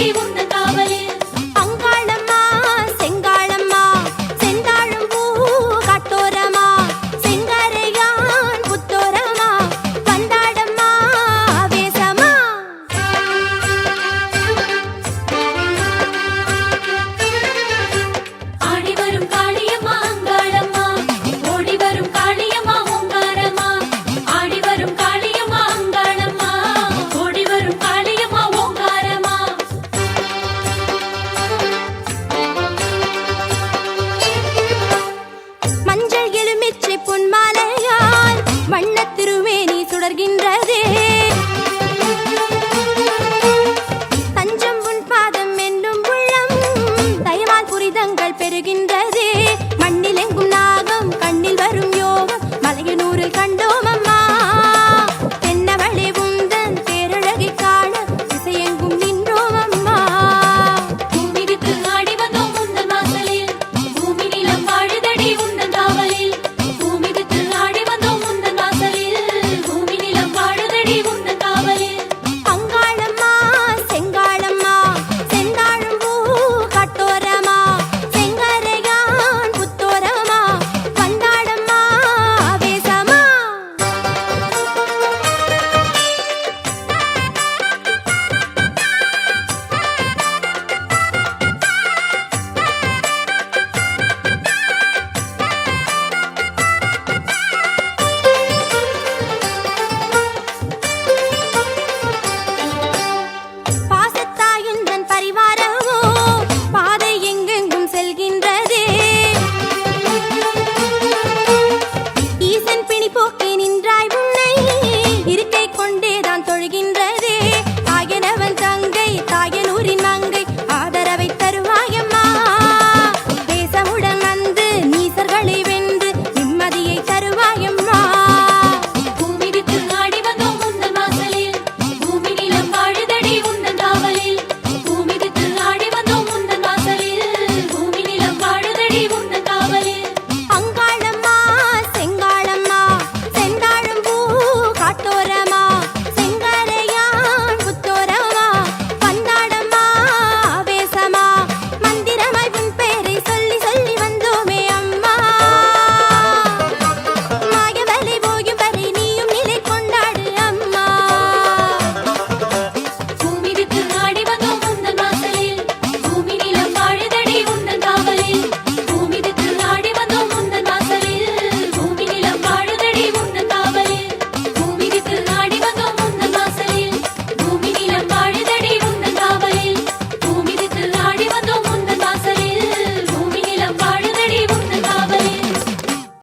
அறிவும் வண்ண திருவேணி சுடர்கின்றது. தஞ்சம் உன் பாதம் என்னும் உள்ளம் தயவால் புரிதங்கள் பெறுகின்றது. மண்ணிலெங்கும் நாகம் கண்ணில் வரும் யோகம் மலையனூரில் கண்டோம்?